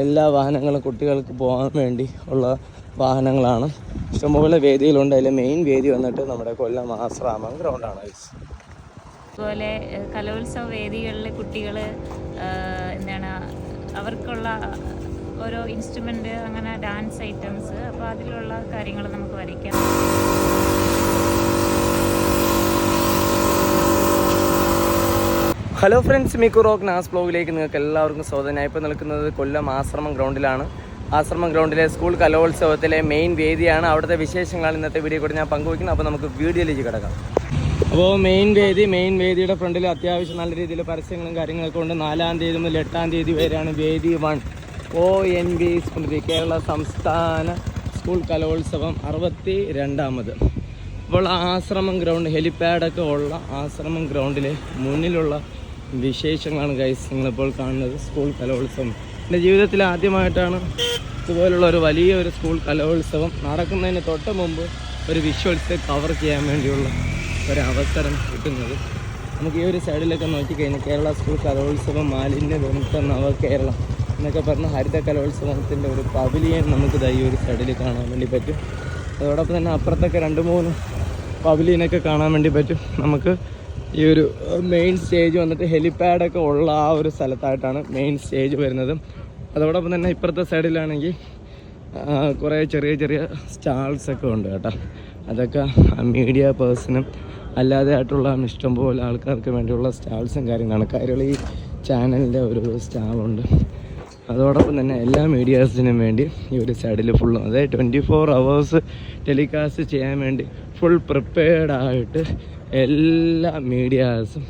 എല്ലാ വാഹനങ്ങളും കുട്ടികൾക്ക് പോകാൻ വേണ്ടി ഉള്ള വാഹനങ്ങളാണ്. ഇഷ്ടംപോലെ വേദിയിലുണ്ട് അതിൽ മെയിൻ വേദി വന്നിട്ട് നമ്മുടെ കൊല്ലം ആശ്രാമം ഗ്രൗണ്ടാണ് അതുപോലെ കലോത്സവ വേദികളിൽ കുട്ടികൾ എന്താണ് അവർക്കുള്ള ഓരോ ഇൻസ്ട്രുമെന്റ് അങ്ങനെ ഡാൻസ് ഐറ്റംസ് അപ്പോൾ അതിലുള്ള കാര്യങ്ങൾ നമുക്ക് വരയ്ക്കാം. ഹലോ ഫ്രണ്ട്സ് മിക്കു റോക്ക് നാസ് ബ്ലോഗിലേക്ക് നിങ്ങൾക്ക് എല്ലാവർക്കും സ്വാഗതം. ഞാൻ ഇപ്പോൾ നിൽക്കുന്നത് കൊല്ലം ആശ്രമം ഗ്രൗണ്ടിലാണ്. ആശ്രമം ഗ്രൗണ്ടിലെ സ്കൂൾ കലോത്സവത്തിലെ മെയിൻ വേദിയാണ്. അവിടുത്തെ വിശേഷങ്ങളാണ് ഇന്നത്തെ വീഡിയോ കൂടെ ഞാൻ പങ്കുവയ്ക്കുന്നത്. അപ്പോൾ നമുക്ക് വീഡിയോയിലേക്ക് കിടക്കാം. അപ്പോൾ മെയിൻ വേദി മെയിൻ വേദിയുടെ ഫ്രണ്ടിൽ അത്യാവശ്യം നല്ല രീതിയിൽ പരസ്യങ്ങളും കാര്യങ്ങളൊക്കെ ഉണ്ട്. നാലാം തീയതി മുതൽ എട്ടാം തീയതി വരെയാണ് വേദി one. O N B Smriti Kerala സംസ്ഥാന സ്കൂൾ കലോത്സവം അറുപത്തി രണ്ടാമത് അപ്പോൾ ആശ്രമം ഗ്രൗണ്ട് ഹെലിപ്പാഡൊക്കെ ഉള്ള ആശ്രമം ഗ്രൗണ്ടിലെ മുന്നിലുള്ള വിശേഷങ്ങളാണ് ഗൈസ് നിങ്ങളിപ്പോൾ കാണുന്നത്. സ്കൂൾ കലോത്സവം. എന്റെ ജീവിതത്തിൽ ആദ്യമായിട്ടാണ് ഇതുപോലുള്ള ഒരു വലിയ ഒരു സ്കൂൾ കലോത്സവം നടക്കുന്നതിന് തൊട്ട് മുമ്പ് ഒരു വിഷ്വൽസ് കവർ ചെയ്യാൻ വേണ്ടിയുള്ള ഒരു അവസരം കിട്ടുന്നത്. നമുക്ക് ഈ ഒരു സൈഡിലൊക്കെ നോക്കിക്കഴിഞ്ഞാൽ കേരള സ്കൂൾ കലോത്സവം മാലിന്യ വിമുക്ത നവകേരളം എന്നൊക്കെ പറഞ്ഞ ഹരിത കലോത്സവത്തിന്റെ ഒരു പവിലിയൻ നമുക്ക് ഈ ഒരു സൈഡിൽ കാണാൻ വേണ്ടി പറ്റും. അതോടൊപ്പം തന്നെ അപ്പുറത്തൊക്കെ രണ്ട് മൂന്ന് പവിലിയനൊക്കെ കാണാൻ വേണ്ടി പറ്റും. നമുക്ക് ഈ ഒരു മെയിൻ സ്റ്റേജ് വന്നിട്ട് ഹെലിപ്പാഡൊക്കെ ഉള്ള ആ ഒരു സ്ഥലത്തായിട്ടാണ് മെയിൻ സ്റ്റേജ് വരുന്നത്. അതോടൊപ്പം തന്നെ ഇപ്പുറത്തെ സൈഡിലാണെങ്കിൽ കുറേ ചെറിയ ചെറിയ സ്റ്റാൾസൊക്കെ ഉണ്ട് കേട്ടോ. അതൊക്കെ മീഡിയ പേഴ്സണും അല്ലാതെ ആയിട്ടുള്ള ഇഷ്ടംപോലെ ആൾക്കാർക്ക് വേണ്ടിയുള്ള സ്റ്റാൾസും കാര്യങ്ങളാണ്. കാര്യങ്ങൾ ഈ ചാനലിന്റെ ഒരു സ്റ്റാളുണ്ട് അതോടൊപ്പം തന്നെ എല്ലാ മീഡിയാസിനും വേണ്ടി ഈ ഒരു സൈഡിൽ ഫുള്ളും അതായത് ട്വന്റി ഫോർ അവേഴ്സ് ടെലികാസ്റ്റ് ചെയ്യാൻ വേണ്ടി ഫുൾ പ്രിപ്പയർഡ് ആയിട്ട് എല്ലാ മീഡിയാസും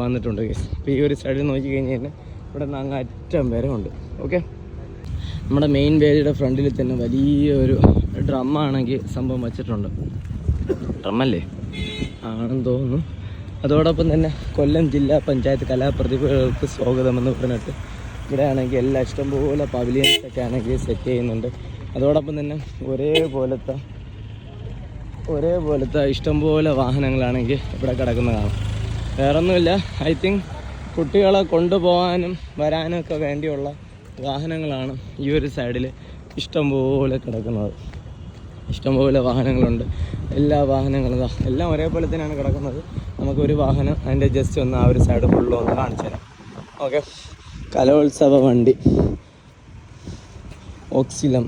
വന്നിട്ടുണ്ട് കേസ് അപ്പോൾ ഈ ഒരു സൈഡിൽ നോക്കി കഴിഞ്ഞ് കഴിഞ്ഞാൽ ഇവിടെ നിന്ന് അങ്ങ് അറ്റം വരെ ഉണ്ട്. ഓക്കെ നമ്മുടെ മെയിൻ വേദിയുടെ ഫ്രണ്ടിൽ തന്നെ വലിയൊരു ഡ്രമ്മാണെങ്കിൽ സംഭവം വച്ചിട്ടുണ്ട്. ഡ്രമ്മല്ലേ ആണെന്ന് തോന്നുന്നു. അതോടൊപ്പം തന്നെ കൊല്ലം ജില്ലാ പഞ്ചായത്ത് കലാപ്രതിഭകൾക്ക് സ്വാഗതമെന്ന് പറഞ്ഞിട്ട് ഇവിടെ ആണെങ്കിൽ എല്ലാ ഇഷ്ടംപോലെ പവിലിയൻസ് ഒക്കെ ആണെങ്കിൽ സെറ്റ് ചെയ്യുന്നുണ്ട്. അതോടൊപ്പം തന്നെ ഒരേപോലത്തെ ഒരേപോലത്തെ ഇഷ്ടംപോലെ വാഹനങ്ങളാണെങ്കിൽ ഇവിടെ കിടക്കുന്നതാണ് വേറൊന്നുമില്ല. ഐ തിങ്ക് കുട്ടികളെ കൊണ്ടുപോകാനും വരാനും ഒക്കെ വേണ്ടിയുള്ള വാഹനങ്ങളാണ് ഈ ഒരു സൈഡിൽ ഇഷ്ടംപോലെ കിടക്കുന്നത്. ഇഷ്ടംപോലെ വാഹനങ്ങളുണ്ട്. എല്ലാ വാഹനങ്ങളും എല്ലാം ഒരേപോലെ തന്നെയാണ് കിടക്കുന്നത്. നമുക്കൊരു വാഹനം അതിന്റെ ജസ്റ്റ് ഒന്ന് ആ ഒരു സൈഡ് ഫുള്ളും ഒന്ന് കാണിച്ചു തരാം. ഓക്കെ കലോത്സവ വണ്ടി. ഓക്സിലം.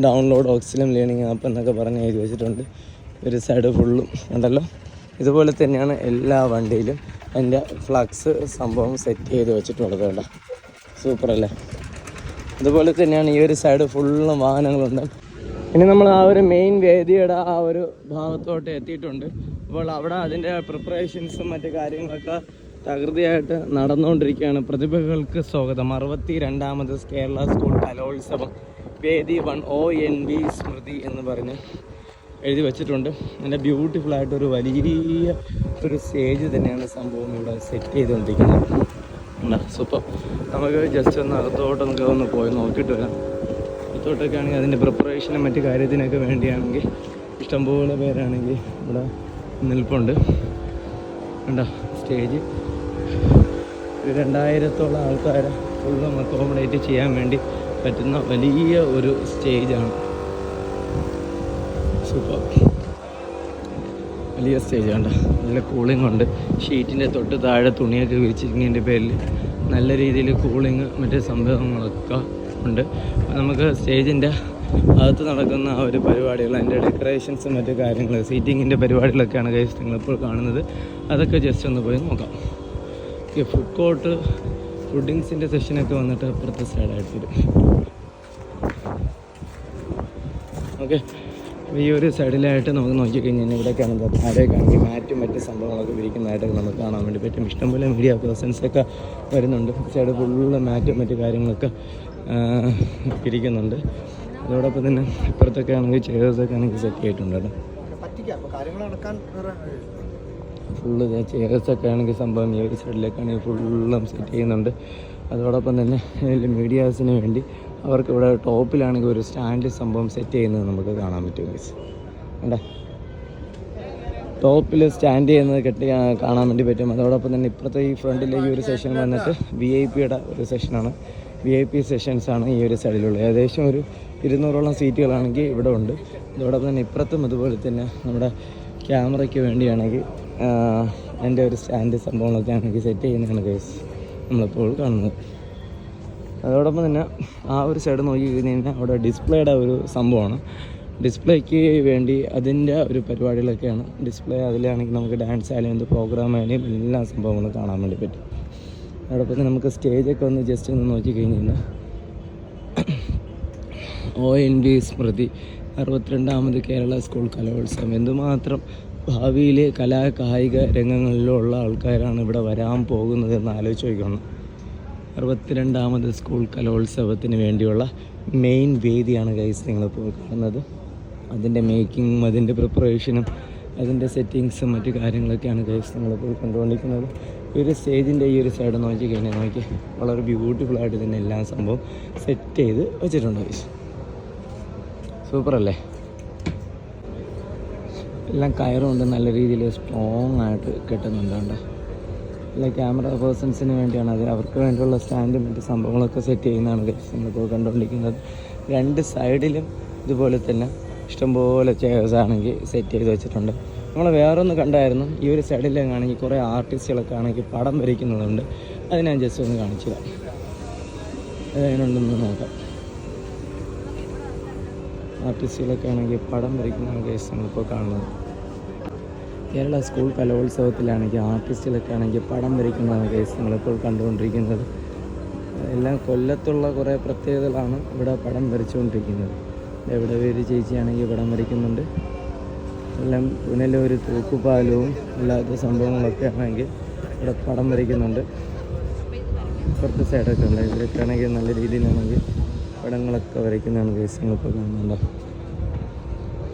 ഡൗൺലോഡ് ഓക്സിലം ലേണിംഗ് ആപ്പ് എന്നൊക്കെ പറഞ്ഞ് എഴുതി വെച്ചിട്ടുണ്ട്. ഒരു സൈഡ് ഫുള്ളും ഉണ്ടല്ലോ. ഇതുപോലെ തന്നെയാണ് എല്ലാ വണ്ടിയിലും എന്റെ ഫ്ലക്സ് സംഭവം സെറ്റ് ചെയ്ത് വെച്ചിട്ടുള്ളത് കേട്ടോ സൂപ്പർ അല്ലേ? അതുപോലെ തന്നെയാണ് ഈ ഒരു സൈഡ് ഫുള്ളും വാഹനങ്ങളുണ്ട്. ഇനി നമ്മൾ ആ ഒരു മെയിൻ വേദിയുടെ ആ ഒരു ഭാഗത്തോട്ട് എത്തിയിട്ടുണ്ട്. അപ്പോൾ അവിടെ അതിന്റെ പ്രിപ്പറേഷൻസും മറ്റ് കാര്യങ്ങളൊക്കെ തകൃതിയായിട്ട് നടന്നുകൊണ്ടിരിക്കുകയാണ്. പ്രതിഭകൾക്ക് സ്വാഗതം. അറുപത്തി രണ്ടാമത് കേരള സ്കൂൾ കലോത്സവം. വേദി one O N V Smriti എന്ന് പറഞ്ഞ് എഴുതി വെച്ചിട്ടുണ്ട്. നല്ല ഒരു വലിയ ഒരു സ്റ്റേജ് തന്നെയാണ് സംഭവം ഇവിടെ സെറ്റ് ചെയ്തുകൊണ്ടിരിക്കുന്നത്. സൂപ്പർ നമുക്ക് ജസ്റ്റ് ഒന്ന് അകത്തോട്ട് നമുക്ക് ഒന്ന് പോയി നോക്കിയിട്ട് വരാം. അകത്തോട്ടൊക്കെ ആണെങ്കിൽ അതിന്റെ പ്രിപ്പറേഷനും മറ്റു കാര്യത്തിനൊക്കെ വേണ്ടിയാണെങ്കിൽ ഇഷ്ടംപോലെ പേരാണെങ്കിൽ ഇവിടെ നിൽപ്പുണ്ട്. കണ്ടോ സ്റ്റേജ് ഒരു രണ്ടായിരത്തോളം ആൾക്കാരെ ഫുള്ളും അക്കോമഡേറ്റ് ചെയ്യാൻ വേണ്ടി പറ്റുന്ന വലിയ ഒരു സ്റ്റേജാണ്. സൂപ്പർ. വലിയ സ്റ്റേജാണ്. നല്ല കൂളിംഗ് ഉണ്ട്. ഷീറ്റിന്റെ തൊട്ട് താഴെ തുണിയൊക്കെ വിരിച്ചിരിക്കുന്നതിന്റെ പേരിൽ നല്ല രീതിയിൽ കൂളിങ് മറ്റേ സംഭവങ്ങളൊക്കെ ഉണ്ട്. നമുക്ക് സ്റ്റേജിന്റെ അകത്ത് നടക്കുന്ന ആ ഒരു പരിപാടികൾ അതിന്റെ ഡെക്കറേഷൻസും മറ്റു കാര്യങ്ങൾ സീറ്റിങ്ങിന്റെ പരിപാടികളൊക്കെയാണ് കൈസ് നിങ്ങളിപ്പോൾ കാണുന്നത്. അതൊക്കെ ജസ്റ്റ് ഒന്ന് പോയി നോക്കാം. ഈ ഫുഡ് കോർട്ട് ഫുഡിങ്സിന്റെ സെഷനൊക്കെ വന്നിട്ട് അപ്പുറത്തെ സൈഡായിട്ട് വരും ഓക്കെ ഈ ഒരു സൈഡിലായിട്ട് നമുക്ക് നോക്കിക്കഴിഞ്ഞാൽ ഇവിടെ കാണുന്നത് താഴേക്കാണെങ്കിൽ മാറ്റും മറ്റ് സംഭവങ്ങളൊക്കെ വിരിക്കുന്നതായിട്ടൊക്കെ നമുക്ക് കാണാൻ വേണ്ടി പറ്റും. ഇഷ്ടംപോലെ മീഡിയ പേഴ്സൺസൊക്കെ വരുന്നുണ്ട്. സൈഡ് ഫുള്ള് മാറ്റും മറ്റു കാര്യങ്ങളൊക്കെ ഇരിക്കുന്നുണ്ട് അതോടൊപ്പം തന്നെ ഇപ്പുറത്തൊക്കെ ആണെങ്കിൽ ചെയർസൊക്കെ ആണെങ്കിൽ സെറ്റ് ആയിട്ടുണ്ട് കേട്ടോ. കാര്യങ്ങൾ നടക്കാൻ ഫുള്ള് ചെയർസൊക്കെ ആണെങ്കിൽ സംഭവം ഈ ഒരു സൈഡിലേക്കാണെങ്കിൽ ഫുള്ളും സെറ്റ് ചെയ്യുന്നുണ്ട്. അതോടൊപ്പം തന്നെ മീഡിയാസിന് വേണ്ടി അവർക്ക് ഇവിടെ ടോപ്പിലാണെങ്കിൽ ഒരു സ്റ്റാൻഡ് സംഭവം സെറ്റ് ചെയ്യുന്നത് നമുക്ക് കാണാൻ പറ്റും ഗൈസ് അല്ലേ ടോപ്പിൽ സ്റ്റാൻഡ് ചെയ്യുന്നത് കെട്ടി കാണാൻ വേണ്ടി പറ്റും. അതോടൊപ്പം തന്നെ ഇപ്പുറത്തെ ഈ ഫ്രണ്ടിലെ ഈ ഒരു സെഷൻ വന്നിട്ട് വി ഐ പിയുടെ ഒരു സെഷനാണ് വി ഐ പി സെഷൻസാണ് ഈ ഒരു സൈഡിലുള്ളത് ഏകദേശം ഒരു ഇരുന്നൂറോളം സീറ്റുകളാണെങ്കിൽ ഇവിടെ ഉണ്ട്. അതോടൊപ്പം തന്നെ ഇപ്പുറത്തും അതുപോലെ തന്നെ നമ്മുടെ ക്യാമറയ്ക്ക് വേണ്ടിയാണെങ്കിൽ എന്റെ ഒരു സ്റ്റാൻഡ് സംഭവങ്ങളൊക്കെ ആണെങ്കിൽ സെറ്റ് ചെയ്യുന്നതാണ് കേസ് നമ്മളിപ്പോൾ കാണുന്നത്. അതോടൊപ്പം തന്നെ ആ ഒരു സൈഡ് നോക്കി കഴിഞ്ഞ് കഴിഞ്ഞാൽ അവിടെ ഡിസ്പ്ലേയുടെ ഒരു സംഭവമാണ്. ഡിസ്പ്ലേക്ക് വേണ്ടി അതിന്റെ ഒരു പരിപാടികളൊക്കെയാണ്. ഡിസ്പ്ലേ അതിലാണെങ്കിൽ നമുക്ക് ഡാൻസ് ആയാലും എന്ത് പ്രോഗ്രാം ആയാലും എല്ലാ സംഭവങ്ങളും കാണാൻ വേണ്ടി പറ്റും. അതോടൊപ്പം തന്നെ നമുക്ക് സ്റ്റേജൊക്കെ ഒന്ന് ജസ്റ്റ് ഒന്ന് നോക്കി കഴിഞ്ഞ് കഴിഞ്ഞാൽ ഒ എൻ വി സ്മൃതി അറുപത്തിരണ്ടാമത് കേരള സ്കൂൾ കലോത്സവം. എന്തുമാത്രം ഭാവിയിൽ കലാ കായിക രംഗങ്ങളിലുള്ള ആൾക്കാരാണ് ഇവിടെ വരാൻ പോകുന്നത് എന്ന് ആലോചിച്ച് നോക്കണം അറുപത്തിരണ്ടാമത് സ്കൂൾ കലോത്സവത്തിന് വേണ്ടിയുള്ള മെയിൻ വേദിയാണ് ഗൈസ് നിങ്ങളിപ്പോൾ കാണുന്നത്. അതിന്റെ മേക്കിങ്ങും അതിന്റെ പ്രിപ്പറേഷനും അതിന്റെ സെറ്റിങ്സും മറ്റു കാര്യങ്ങളൊക്കെയാണ് ഗൈസ് നിങ്ങളിപ്പോൾ കണ്ടുകൊണ്ടിരിക്കുന്നത്. ഈ ഒരു സ്റ്റേജിന്റെ ഈ ഒരു സൈഡ് നോക്കി കഴിഞ്ഞാൽ നോക്കി വളരെ ബ്യൂട്ടിഫുള്ളായിട്ട് തന്നെ എല്ലാ സംഭവം സെറ്റ് ചെയ്ത് വെച്ചിട്ടുണ്ട് ഗൈസ് സൂപ്പർ അല്ലേ? എല്ലാം കയറുകൊണ്ട് നല്ല രീതിയിൽ സ്ട്രോങ് ആയിട്ട് കെട്ടുന്നുണ്ട് കണ്ടോ? അല്ല ക്യാമറ പേഴ്സൺസിന് വേണ്ടിയാണ് അത്. അവർക്ക് വേണ്ടിയുള്ള സ്റ്റാൻഡും മറ്റ് സംഭവങ്ങളൊക്കെ സെറ്റ് ചെയ്യുന്നതാണ് ഗൈസ് നമ്മളിപ്പോൾ കണ്ടുകൊണ്ടിരിക്കുന്നത് രണ്ട് സൈഡിലും ഇതുപോലെ തന്നെ ഇഷ്ടംപോലെ ചെയർസ് ആണെങ്കിൽ സെറ്റ് ചെയ്ത് വെച്ചിട്ടുണ്ട്. നമ്മൾ വേറൊന്ന് കണ്ടായിരുന്നു. ഈ ഒരു സൈഡിലാണെങ്കിൽ കുറേ ആർട്ടിസ്റ്റുകളൊക്കെ ആണെങ്കിൽ പടം വരയ്ക്കുന്നതുണ്ട്. അത് ഞാൻ ജസ്റ്റ് ഒന്ന് കാണിച്ചു തരാം. അതിനുണ്ടെന്ന് നോക്കാം. ആർട്ടിസ്റ്റുകളൊക്കെ ആണെങ്കിൽ പടം വരയ്ക്കുന്നതാണ് കേസ് നമ്മളിപ്പോൾ കാണുന്നത്. കേരള സ്കൂൾ കലോത്സവത്തിലാണെങ്കിൽ ആർട്ടിസ്റ്റുകളൊക്കെ ആണെങ്കിൽ പടം വരയ്ക്കുന്നതാണ് കേസ് നമ്മളിപ്പോൾ കണ്ടുകൊണ്ടിരിക്കുന്നത്. എല്ലാം കൊല്ലത്തുള്ള കുറേ പ്രത്യേകതകളാണ് ഇവിടെ പടം വരച്ചുകൊണ്ടിരിക്കുന്നത്. എവിടെ പേര് ചേച്ചിയാണെങ്കിൽ പടം വരയ്ക്കുന്നുണ്ട്. എല്ലാം പുനലൊരു തൂക്കുപാലവും അല്ലാത്ത സംഭവങ്ങളൊക്കെ ആണെങ്കിൽ ഇവിടെ പടം വരയ്ക്കുന്നുണ്ട്. ഇപ്പുറത്തെ സൈഡൊക്കെ ഉണ്ട്. ഇവരൊക്കെ ആണെങ്കിൽ നല്ല രീതിയിലാണെങ്കിൽ പടങ്ങളൊക്കെ വരയ്ക്കുന്നതാണ് കേസ് നിങ്ങളിപ്പോൾ കാണുന്നുണ്ടോ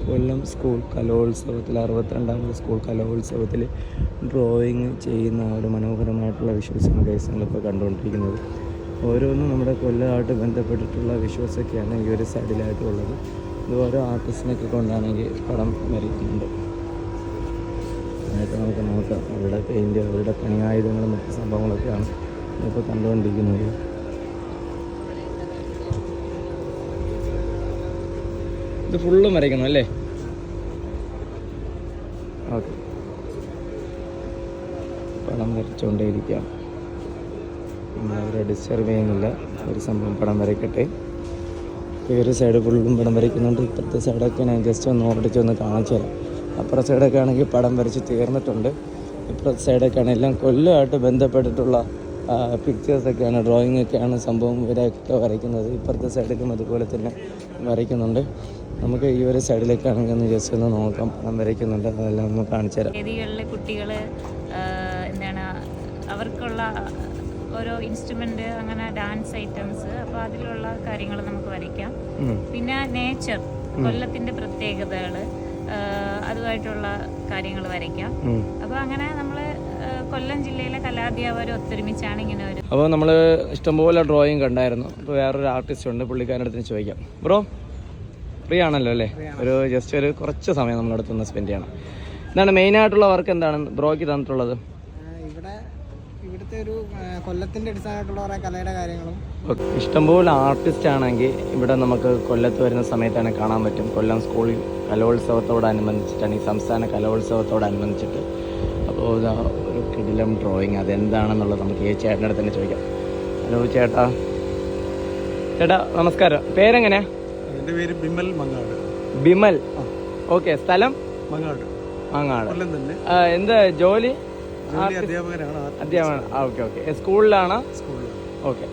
കൊല്ലം സ്കൂൾ കലോത്സവത്തിൽ അറുപത്തിരണ്ടാമത് സ്കൂൾ കലോത്സവത്തിൽ ഡ്രോയിങ് ചെയ്യുന്ന ഒരു മനോഹരമായിട്ടുള്ള വിഷ്വൽസാണ് നമ്മളിപ്പോൾ കണ്ടുകൊണ്ടിരിക്കുന്നത്. ഓരോന്നും നമ്മുടെ കൊല്ലമായിട്ട് ബന്ധപ്പെട്ടിട്ടുള്ള വിഷ്വൽസൊക്കെയാണ് ഈ ഒരു സൈഡിലായിട്ടുള്ളത്. ഇത് ഓരോ ആർട്ടിസ്റ്റിനൊക്കെ കൊണ്ടാണെങ്കിൽ പടം വരയ്ക്കുന്നുണ്ട് അതായത് നമുക്ക് നോക്കാം അവരുടെ പെയിന്റ് അവരുടെ പണിയായുധങ്ങളും മറ്റു സംഭവങ്ങളൊക്കെയാണ് ഇപ്പോൾ കണ്ടുകൊണ്ടിരിക്കുന്നത്. ഇത് ഫുള്ളും വരയ്ക്കണം അല്ലേ? ഓക്കെ. പടം വരച്ചുകൊണ്ടേയിരിക്കാം നമ്മളവരെ ഡിസ്റ്റർബ് ചെയ്യുന്നില്ല. ഒരു സംഭവം പടം വരയ്ക്കട്ടെ. ഈ ഒരു സൈഡ് ഫുള്ളും പടം വരയ്ക്കുന്നുണ്ട്. ഇപ്പുറത്തെ സൈഡൊക്കെ ഞാൻ ജസ്റ്റ് ഒന്ന് ഓടിച്ചൊന്ന് കാണിച്ചു തരാം. അപ്പുറത്തെ സൈഡൊക്കെ ആണെങ്കിൽ പടം വരച്ച് തീർന്നിട്ടുണ്ട്. ഇപ്പുറത്തെ സൈഡൊക്കെ ആണെങ്കിൽ എല്ലാം കൊല്ലമായിട്ട് ബന്ധപ്പെട്ടിട്ടുള്ള പിക്ചേഴ്സൊക്കെയാണ് ഡ്രോയിങ് ഒക്കെയാണ് സംഭവം ഇവരൊക്കെ വരയ്ക്കുന്നത്. ഇപ്പുറത്തെ സൈഡിലും അതുപോലെ തന്നെ വരയ്ക്കുന്നുണ്ട്. നമുക്ക് ഈ ഒരു സൈഡിലേക്കാണെങ്കിൽ ഒന്ന് ജസ്റ്റ് ഒന്ന് നോക്കാം. വരയ്ക്കുന്നുണ്ട്. അതെല്ലാം ഒന്ന് കാണിച്ചു തരാം. വേദികളിലെ കുട്ടികൾ എന്താണ് അവർക്കുള്ള ഓരോ ഇൻസ്ട്രുമെന്റ് അങ്ങനെ ഡാൻസ് ഐറ്റംസ് അപ്പോൾ അതിലുള്ള കാര്യങ്ങൾ നമുക്ക് വരയ്ക്കാം. പിന്നെ നേച്ചർ കൊല്ലത്തിന്റെ പ്രത്യേകതകൾ അതുമായിട്ടുള്ള കാര്യങ്ങൾ വരയ്ക്കാം. അപ്പോൾ അങ്ങനെ നമ്മൾ കൊല്ലം ജില്ലയിലെ കലാധ്യാപകർ ഒത്തൊരുമിച്ചാണ് ഇങ്ങനെ ഒരു അപ്പോൾ നമ്മൾ ഇഷ്ടംപോലെ ഡ്രോയിങ് കണ്ടായിരുന്നു. അപ്പോൾ വേറൊരു ആർട്ടിസ്റ്റ് ഉണ്ട് പുള്ളിക്കാരുടെ അടുത്ത് ചോദിക്കാം. ബ്രോ ഫ്രീ ആണല്ലോ അല്ലേ? ഒരു ജസ്റ്റ് ഒരു കുറച്ച് സമയം നമ്മുടെ അടുത്ത് നിന്ന് സ്പെൻഡ് ചെയ്യണം. എന്താണ് മെയിൻ ആയിട്ടുള്ള വർക്ക് എന്താണ്? ബ്രോയ്ക്ക് തന്നിട്ടുള്ളത്? ഇവിടെ ഇവിടുത്തെ ഒരു കൊല്ലത്തിന്റെ അടിസ്ഥാനമായിട്ടുള്ള കുറെ കലയുടെ കാര്യങ്ങളും. ഓക്കെ. ഇഷ്ടംപോലെ ആർട്ടിസ്റ്റ് ആണെങ്കിൽ ഇവിടെ നമുക്ക് കൊല്ലത്ത് വരുന്ന സമയത്താണ് കാണാൻ പറ്റും. കൊല്ലം സ്കൂളിൽ കലോത്സവത്തോടനുബന്ധിച്ചിട്ടാണ് ഈ സംസ്ഥാന കലോത്സവത്തോടനുബന്ധിച്ചിട്ട്. അപ്പോൾ ഒരു കിടിലം ഡ്രോയിങ് അതെന്താണെന്നുള്ളത് നമുക്ക് ഈ അടുത്ത് തന്നെ ചോദിക്കാം. ഹലോ ചേട്ടാ. ചേട്ടാ നമസ്കാരം. പേരെങ്ങനെയാ? എന്റെ പേര് ബിമൽ മങ്ങാട്. ബിമൽ. ഓക്കെ സ്ഥലം? മങ്ങാട്. മങ്ങാട്. തന്നെ. എന്താ ജോലി? അധ്യാപകനാണ് അധ്യാപകനാണ്. Okay okay. സ്കൂളിലാണ്? സ്കൂളിൽ ഓക്കെ.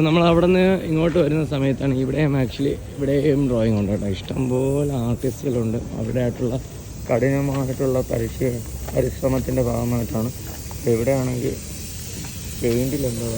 അപ്പോൾ നമ്മൾ അവിടെ നിന്ന് ഇങ്ങോട്ട് വരുന്ന സമയത്താണ് ഇവിടെയും ആക്ച്വലി ഇവിടെയും ഡ്രോയിങ് ഉണ്ട് കേട്ടോ. ഇഷ്ടംപോലെ ആർട്ടിസ്റ്റുകളുണ്ട് അവിടെ ആയിട്ടുള്ള കഠിനമായിട്ടുള്ള പരിശീ പരിശ്രമത്തിന്റെ ഭാഗമായിട്ടാണ്. ഇവിടെയാണെങ്കിൽ പെയിന്റിൽ എന്തോ